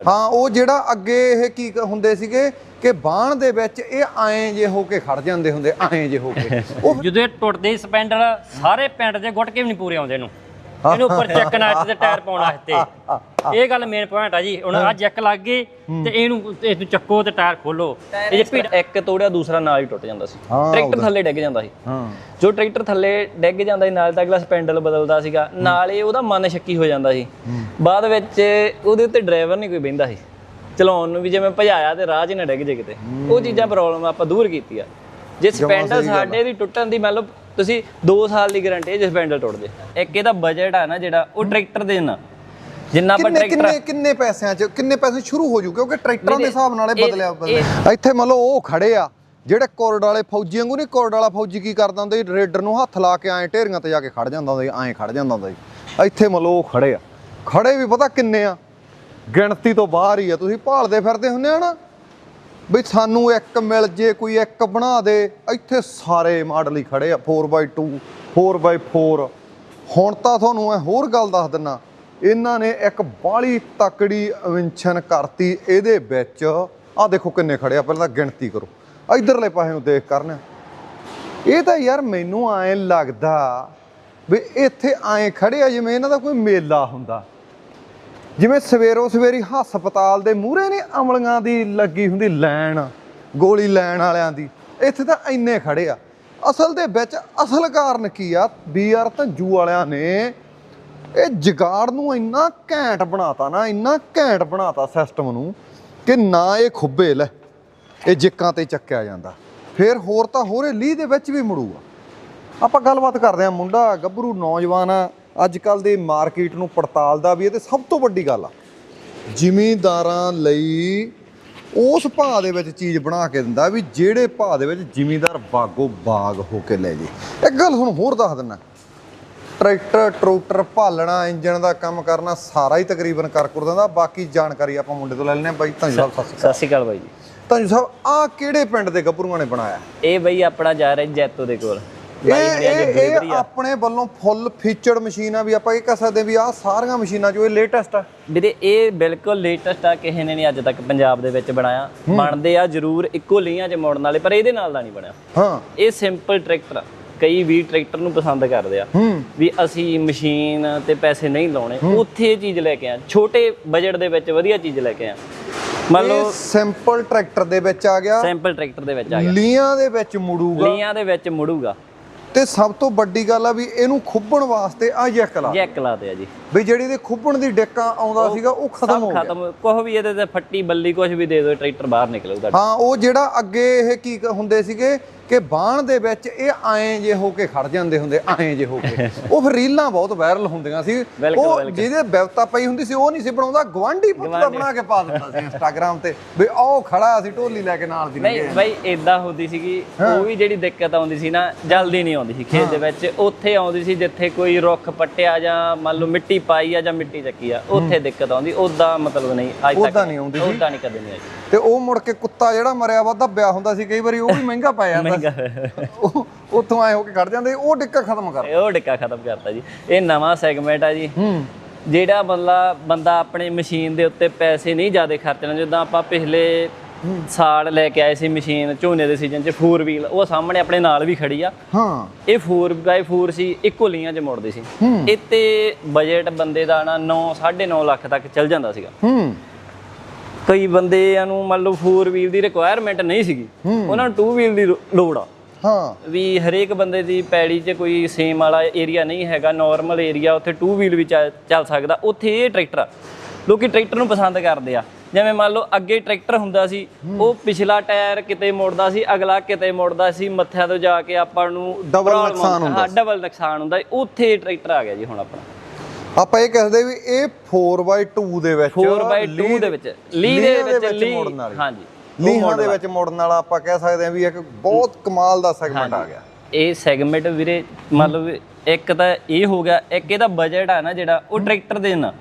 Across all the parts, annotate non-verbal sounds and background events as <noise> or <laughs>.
ਹਾਂ ਉਹ ਜਿਹੜਾ ਅੱਗੇ ਇਹ ਕੀ ਹੁੰਦੇ ਸੀਗੇ ਕਿ ਬਾਣ ਦੇ ਵਿੱਚ ਇਹ ਐਂ ਜੇ ਹੋ ਕੇ ਖੜ ਜਾਂਦੇ ਹੁੰਦੇ ਐਂ ਜੇ ਹੋ ਕੇ। <laughs> ਉਹ ਜਦੋਂ ਇਹ ਟੁੱਟਦੇ ਸਪੈਂਡਲ ਸਾਰੇ ਪਿੰਡ ਦੇ ਗੁੱਟ ਕੇ ਵੀ ਨਹੀਂ ਪੂਰੇ ਆਉਂਦੇ ਇਹਨੂੰ। ਇਹਨੂੰ ਉੱਪਰ ਚੱਕ ਨਾਲ ਤੇ ਟਾਇਰ ਪਾਉਣ ਵਾਸਤੇ ਇਹ ਗੱਲ ਮੇਨ ਪੁਆਇੰਟ ਆ ਜੀ। ਹੁਣ ਆ ਜੈਕ ਲੱਗ ਗਏ ਤੇ ਇਹਨੂੰ ਇਹਨੂੰ ਚੱਕੋ ਤੇ ਟਾਇਰ ਖੋਲੋ। ਇਹ ਜੇ ਭੀੜ ਇੱਕ ਤੋੜਿਆ ਦੂਸਰਾ ਨਾਲ ਹੀ ਟੁੱਟ ਜਾਂਦਾ ਸੀ। ਟਰੈਕਟਰ ਥੱਲੇ ਡਿੱਗ ਜਾਂਦਾ ਸੀ। ਹਾਂ। ਜੋ ਟਰੈਕਟਰ ਥੱਲੇ ਡਿੱਗ ਜਾਂਦਾ ਸੀ ਨਾਲ ਤਾਂ ਅਗਲਾ ਸਪੈਂਡਲ ਬਦਲਦਾ ਸੀਗਾ। ਨਾਲ ਉਹਦਾ ਮਨ ਸ਼ੱਕੀ ਹੋ ਜਾਂਦਾ ਸੀ। ਬਾਅਦ ਵਿੱਚ ਉਹਦੇ ਉੱਤੇ ਡਰਾਈਵਰ ਨਹੀਂ ਕੋਈ ਬਹਿੰਦਾ ਸੀ। ਚਲਾਉਣ ਨੂੰ ਵੀ ਜਿਵੇਂ ਭਜਾਇਆ ਤੇ ਰਾਹ 'ਚ ਹੀ ਨਾ ਡਿੱਗ ਜੇ ਕਿਤੇ। ਉਹ ਚੀਜ਼ਾਂ ਪ੍ਰੋਬਲਮ ਆਪਾਂ ਦੂਰ ਕੀਤੀ ਆ ਜੇ ਸਪੈਂਡਲ ਸਾਡੇ ਦੀ ਟੁੱਟਣ ਦੀ ਮੰਨ ਲਓ ਤੁਸੀਂ 2 ਸਾਲ ਦੀ ਗਾਰੰਟੀ ਹੈ ਜੇ ਸਪੈਂਡਲ ਟੁੱਟ ਜੇ ਇੱਕ ਇਹਦਾ ਬਜਟ ਆ ਨਾ ਜਿਹੜਾ ਉਹ ਟਰੈਕਟਰ ਦੇ ਨਾਲ। ਜਿੰਨਾ ਆਪਾਂ ਕਿੰਨੇ ਟਰੈਕਟਰ ਕਿੰਨੇ ਕਿੰਨੇ ਪੈਸਿਆਂ ਚ ਕਿੰਨੇ ਪੈਸੇ ਸ਼ੁਰੂ ਹੋ ਜੂ? ਕਿਉਂਕਿ ਟਰੈਕਟਰਾਂ ਦੇ ਹਿਸਾਬ ਨਾਲ ਇਹ ਬਦਲਿਆ ਬਦਲਿਆ। ਇੱਥੇ ਮੰਨ ਲਓ ਉਹ ਖੜੇ ਆ ਜਿਹੜੇ ਕੋਰਡ ਵਾਲੇ ਫੌਜੀ ਵਾਂਗੂ ਨਹੀਂ ਕੋਰਡ ਵਾਲਾ ਫੌਜੀ ਕੀ ਕਰਦਾ ਹੁੰਦਾ ਰੇਡਰ ਨੂੰ ਹੱਥ ਲਾ ਕੇ ਐਂ ਢੇਰੀਆਂ ਤੇ ਜਾ ਕੇ ਖੜ ਜਾਂਦਾ ਹੁੰਦਾ ਐਂ ਖੜ ਜਾਂਦਾ ਹੁੰਦਾ ਇੱਥੇ ਮੰਨ ਲਓ ਉਹ ਖੜੇ ਆ। ਖੜੇ ਵੀ ਪਤਾ ਕਿੰਨੇ ਆ? ਗਿਣਤੀ ਤੋਂ ਬਾਹਰ ਹੀ ਆ। ਤੁਸੀਂ ਭਾਲਦੇ ਫਿਰਦੇ ਹੁੰਦੇ ਆ ਨਾ। ਵੀ ਸਾਨੂੰ ਇੱਕ ਮਿਲ ਜੇ, ਕੋਈ ਇੱਕ ਬਣਾ ਦੇ। ਇੱਥੇ ਸਾਰੇ ਮਾਡਲ ਹੀ ਖੜੇ ਆ 4x2 4x4 ਹੁਣ ਤਾਂ ਤੁਹਾਨੂੰ ਮੈਂ ਹੋਰ ਗੱਲ ਦੱਸ ਦਿੰਨਾ, ਇਹਨਾਂ ਨੇ ਇੱਕ ਬਾਲੀ ਤਕੜੀ ਇਨਵੈਂਸ਼ਨ ਕਰਤੀ, ਇਹਦੇ ਵਿੱਚ, ਆਹ ਦੇਖੋ ਕਿੰਨੇ ਖੜੇ ਆ, ਪਹਿਲਾਂ ਤਾਂ ਗਿਣਤੀ ਕਰੋ। ਇਧਰਲੇ ਪਾਸੇ ਨੂੰ ਦੇਖ ਕਰਨ। ਇਹ ਤਾਂ ਯਾਰ ਮੈਨੂੰ ਐਂ ਲੱਗਦਾ ਵੀ ਇੱਥੇ ਐਂ ਖੜੇ ਆ ਜਿਵੇਂ ਇਹਨਾਂ ਦਾ ਕੋਈ ਮੇਲਾ ਹੁੰਦਾ। ਜਿਵੇਂ ਸਵੇਰੋਂ ਸਵੇਰੀ ਹਸਪਤਾਲ ਦੇ ਮੂਹਰੇ ਨੇ ਅਮਲੀਆਂ ਦੀ ਲੱਗੀ ਹੁੰਦੀ ਲਾਈਨ ਗੋਲੀ ਲੈਣ ਵਾਲਿਆਂ ਦੀ। ਇੱਥੇ ਤਾਂ ਇੰਨੇ ਖੜੇ ਆ। ਅਸਲ ਦੇ ਵਿੱਚ ਅਸਲ ਕਾਰਨ ਕੀ ਆ? ਬੀਆਰ ਧੰਜੂ ਵਾਲਿਆਂ ਨੇ ਇਹ ਜਗਾੜ ਨੂੰ ਇੰਨਾ ਘੈਂਟ ਬਣਾਤਾ ਨਾ, ਇੰਨਾ ਘੈਂਟ ਬਣਾਤਾ ਸਿਸਟਮ ਨੂੰ ਕਿ ਨਾ ਇਹ ਖੁੱਬੇ ਲੈ, ਇਹ ਜਿੱਕਾਂ ਤੇ ਚੱਕਿਆ ਜਾਂਦਾ। ਫਿਰ ਹੋਰ ਤਾਂ ਹੋਰੇ ਲੀਹ ਦੇ ਵਿੱਚ ਵੀ ਮੁੜੂਗਾ। ਆਪਾਂ ਗੱਲਬਾਤ ਕਰਦੇ ਹਾਂ, ਮੁੰਡਾ ਗੱਭਰੂ ਨੌਜਵਾਨ ਆ ਅੱਜ ਕੱਲ ਦੀ ਮਾਰਕੀਟ ਨੂੰ ਪੜਤਾਲਦਾ ਵੀ ਇਹ ਤੇ ਸਭ ਤੋਂ ਵੱਡੀ ਗੱਲ ਆ। ਜ਼ਿਮੀਂਦਾਰਾਂ ਲਈ ਉਸ ਭਾਅ ਦੇ ਵਿੱਚ ਚੀਜ਼ ਬਣਾ ਕੇ ਦਿੰਦਾ ਵੀ ਜਿਹੜੇ ਭਾਅ ਦੇ ਵਿੱਚ ਜ਼ਿਮੀਂਦਾਰ ਬਾਗੋ ਬਾਗ ਹੋ ਕੇ ਲੈ ਜੇ। ਇੱਕ ਗੱਲ ਤੁਹਾਨੂੰ ਹੋਰ ਦੱਸ ਦਿੰਨਾ ਟਰੈਕਟਰ ਟਰੂਕਟਰ ਭਾਲਣਾ ਇੰਜਨ ਦਾ ਕੰਮ ਕਰਨਾ ਸਾਰਾ ਹੀ ਤਕਰੀਬਨ ਕਰ ਕਰ ਦਿੰਦਾ। ਬਾਕੀ ਜਾਣਕਾਰੀ ਆਪਾਂ ਮੁੰਡੇ ਤੋਂ ਲੈ ਲੈਣੇ ਬਾਈ ਧੰਜੂ ਸਾਹਿਬ ਸਤਿ ਸ਼੍ਰੀ ਅਕਾਲ। ਬਾਈ ਜੀ। ਧੰਜੂ ਸਾਹਿਬ ਆ ਕਿਹੜੇ ਪਿੰਡ ਦੇ ਗੱਭਰੂਆਂ ਨੇ ਬਣਾਇਆ? ਇਹ ਬਈ ਆਪਣਾ ਜਾ ਰਿਹਾ ਜੈਤੋ ਦੇ ਕੋਲ। ਇਹ ਇਹ ਆਪਣੇ ਵੱਲੋਂ ਫੁੱਲ ਫੀਚਰਡ ਮਸ਼ੀਨ ਆ ਵੀ ਆਪਾਂ ਇਹ ਕਹਿ ਸਕਦੇ ਵੀ ਆਹ ਸਾਰੀਆਂ ਮਸ਼ੀਨਾਂ ਜੋ ਇਹ ਲੇਟੈਸਟ ਆ। ਵੀਰੇ ਇਹ ਬਿਲਕੁਲ ਲੇਟੈਸਟ ਆ ਕਿਸੇ ਨੇ ਨਹੀਂ ਅੱਜ ਤੱਕ ਪੰਜਾਬ ਦੇ ਵਿੱਚ ਬਣਾਇਆ। ਬਣਦੇ ਆ ਜ਼ਰੂਰ ਇੱਕੋ ਲੀਆਂ 'ਚ ਮੋੜਨ ਵਾਲੇ ਪਰ ਇਹਦੇ ਨਾਲ ਦਾ ਨਹੀਂ ਬਣਿਆ। ਹਾਂ। ਇਹ ਸਿੰਪਲ ਟਰੈਕਟਰ ਆ। ਕਈ ਵੀ ਟਰੈਕਟਰ ਨੂੰ ਪਸੰਦ ਕਰਦੇ ਆ। ਵੀ ਅਸੀਂ ਮਸ਼ੀਨ ਤੇ ਪੈਸੇ ਨਹੀਂ ਲਾਉਣੇ ਉੱਥੇ ਇਹ ਚੀਜ਼ ਲੈ ਕੇ ਆ। ਛੋਟੇ ਬਜਟ ਦੇ ਵਿੱਚ ਵਧੀਆ ਚੀਜ਼ ਲੈ ਕੇ ਆ। ਮੰਨ ਲਓ ਸਿੰਪਲ ਟਰੈਕਟਰ ਦੇ ਵਿੱਚ ਆ ਗਿਆ। ਸਿੰਪਲ ਟਰੈਕਟਰ ਦੇ ਵਿੱਚ ਆ ਗਿਆ। ਲੀਆਂ ਦੇ ਵਿੱਚ ਮੁੜੂਗਾ। ਲੀਆਂ ਦੇ ਵਿੱਚ ਮੁੜੂਗਾ। ਤੇ ਸਭ ਤੋਂ ਵੱਡੀ ਗੱਲ ਆ ਵੀ ਇਹਨੂੰ ਖੁੱਬਣ ਵਾਸਤੇ ਆ ਜੈਕ ਲਾ ਜੈਕ ਲਾਦੇ ਆ ਜੀ। ਵੀ ਜਿਹੜੀ ਦੇ ਖੁੱਬਣ ਦੀ ਡਿੱਕਾ ਆਉਂਦਾ ਸੀਗਾ ਉਹ ਖਤਮ ਸਭ ਹੋ ਗਿਆ। ਖਤਮ। ਕੁਛ ਵੀ ਇਹਦੇ ਤੇ ਫੱਟੀ ਬੱਲੀ ਕੁਛ ਵੀ ਦੇ ਦਿਓ ਟਰੈਕਟਰ ਬਾਹਰ ਨਿਕਲੂਗਾ। ਹਾਂ ਉਹ ਜਿਹੜਾ ਅੱਗੇ ਇਹ ਕੀ ਕ- ਹੁੰਦੇ ਸੀਗੇ ਕਿ ਬਾਣ ਦੇ ਵਿੱਚ ਇਹ ਐਂ ਜੇ ਹੋ ਕੇ ਖੜ ਜਾਂਦੇ ਹੁੰਦੇ ਐਂ ਜੇ ਹੋ ਕੇ। ਉਹ ਫਿਰ ਰੀਲਾਂ ਬਹੁਤ ਵਾਇਰਲ ਹੁੰਦੀਆਂ ਸੀ। ਉਹ। ਜਿਹਦੇ ਬਿਵਤਾ ਪਈ ਹੁੰਦੀ ਸੀ ਉਹ ਨਹੀਂ ਸੀ ਬਣਾਉਂਦਾ ਗਵਾਂਢੀ ਪੁੱਤ ਦਾ ਬਣਾ ਕੇ ਪਾ ਦਿੰਦਾ ਸੀ ਇੰਸਟਾਗ੍ਰam ਤੇ ਵੀ ਉਹ ਖੜਾ ਸੀ ਢੋਲੀ ਲੈ ਕੇ ਨਾਲ ਦੀ ਨਹੀਂ। ਬਾਈ ਇਦਾਂ ਹੁੰਦੀ ਸੀਗੀ ਉਹ ਵੀ ਜਿਹੜੀ ਦਿੱਕਤ ਆਉਂਦੀ ਸੀ ਨਾ ਜਲਦੀ ਨਹੀਂ ਆਉਂਦੀ ਸੀ ਖੇਤ ਦੇ ਵਿੱਚ। ਉੱਥੇ ਆਉਂਦੀ ਸੀ ਜਿੱਥੇ ਕੋਈ ਰੁੱਖ ਪੱਟਿਆ ਜਾਂ ਮੰਨ ਲਓ ਮਿੱਟੀ ਪਾਈ ਆ ਜਾਂ ਮਿੱਟੀ ਚੱਕੀ ਆ ਉੱਥੇ ਦਿੱਕਤ ਆਉਂਦੀ ਉਦਾਂ ਮਤਲਬ ਨਹੀਂ ਅੱਜ ਤੱਕ ਉੱਦਾਂ ਨਹੀਂ ਆਉਂਦੀ ਸੀ। ਉਦਾਂ ਨਹੀਂ ਕਦੇ ਨਹੀਂ ਆਈ। ਤੇ ਉਹ ਮੁੜ ਕੇ ਕੁੱਤਾ ਜਿਹੜਾ ਮਰਿਆ ਵਾ ਦੱਬਿਆ ਹੁੰਦਾ ਸੀ ਕਈ ਵਾਰੀ ਉਹ ਵੀ ਮਹਿੰਗਾ ਪੈ ਜਾਂਦਾ ਮਹਿੰਗਾ। ਉਹ ਉੱਥੋਂ ਐ ਹੋ ਕੇ ਖੜ ਜਾਂਦੇ ਉਹ ਡਿੱਕਾ ਖਤਮ ਕਰ ਉਹ ਡਿੱਕਾ ਖਤਮ ਕਰਤਾ ਜੀ। ਇਹ ਨਵਾਂ ਸੈਗਮੈਂਟ ਆ ਜੀ। ਜਿਹੜਾ ਬੰਦਾ ਬੰਦਾ ਆਪਣੀ ਮਸ਼ੀਨ ਦੇ ਉੱਤੇ ਪੈਸੇ ਨਹੀਂ ਜ਼ਿਆਦਾ ਖਰਚਣਾ ਜਿੱਦਾਂ ਆਪਾਂ ਪਿਛਲੇ ਸਾਲ ਲੈ ਕੇ ਆਏ ਸੀ ਮਸ਼ੀਨ ਝੋਨੇ ਦੇ ਸੀਜ਼ਨ 'ਚ 4 ਵੀਲ ਉਹ ਸਾਹਮਣੇ ਆਪਣੇ ਨਾਲ ਵੀ ਖੜੀ ਆ। ਹਾਂ। ਇਹ 4x4 ਸੀ ਇੱਕੋ ਲੀਆਂ 'ਚ ਮੁੜਦੀ ਸੀ। ਇੱਥੇ ਬਜਟ ਬੰਦੇ ਦਾ ਨਾ 9 9.5 ਲੱਖ ਤੱਕ ਚੱਲ ਜਾਂਦਾ ਸੀਗਾ। ਹੂੰ। ਕਈ ਬੰਦਿਆਂ ਨੂੰ ਮੰਨ ਲਓ 4 ਵੀਲ ਦੀ ਰਿਕੁਆਇਰਮੈਂਟ ਨਹੀਂ ਸੀਗੀ। ਉਹਨਾਂ ਨੂੰ 2 ਵੀਲ ਦੀ ਲੋੜ ਆ। ਹਾਂ। ਵੀ ਹਰੇਕ ਬੰਦੇ ਦੀ ਪੈੜੀ 'ਚ ਕੋਈ ਸੇਮ ਵਾਲਾ ਏਰੀਆ ਨਹੀਂ ਹੈਗਾ ਨਾਰਮਲ ਏਰੀਆ ਉੱਥੇ 2 ਵੀਲ ਵੀ ਚੱਲ ਸਕਦਾ। ਉੱਥੇ ਇਹ ਟਰੈਕਟਰ ਆ। ਲੋਕੀ ਟਰੈਕਟਰ ਨੂੰ ਪਸੰਦ ਕਰਦੇ ਆ। ਜਿਵੇਂ ਮੰਨ ਲਓ ਅੱਗੇ ਟਰੈਕਟਰ ਹੁੰਦਾ ਸੀ ਉਹ ਪਿਛਲਾ ਟਾਇਰ ਕਿਤੇ ਮੁੜਦਾ ਸੀ ਅਗਲਾ ਕਿਤੇ ਮੁੜਦਾ ਸੀ ਮੱਥਿਆਂ ਤੋਂ ਜਾ ਕੇ ਆਪਾਂ ਨੂੰ problem ਨੁਕਸਾਨ ਹੁੰਦਾ ਹਾਂ ਡਬਲ ਨੁਕਸਾਨ ਹੁੰਦਾ। ਉੱਥੇ ਟਰੈਕਟਰ ਆ ਗਿਆ ਜੀ ਹੁਣ ਆਪਣਾ। ਆਪਾਂ ਇਹ ਕਹਿੰਦੇ ਵੀ ਇਹ 4x2 ਦੇ ਵਿੱਚ 4x2 ਦੇ ਵਿੱਚ ਲੀ ਦੇ ਵਿੱਚ ਲੀ ਮੁੜਨ ਵਾਲੀ। ਹਾਂਜੀ। ਲੀਹਾਂ ਦੇ ਵਿੱਚ ਮੁੜਨ ਵਾਲਾ ਆਪਾਂ ਕਹਿ ਸਕਦੇ ਹਾਂ ਵੀ ਇੱਕ ਬਹੁਤ ਕਮਾਲ ਦਾ ਸੈਗਮੈਂਟ ਆ ਗਿਆ। ਇਹ ਸੈਗਮੈਂਟ ਵੀਰੇ ਮਤਲਬ ਇੱਕ ਤਾਂ ਇਹ ਹੋ ਗਿਆ ਇੱਕ ਇਹਦਾ ਬਜਟ ਆ ਨਾ ਜਿਹੜਾ ਉਹ ਟਰੈਕਟਰ ਦੇ ਨਾਲ।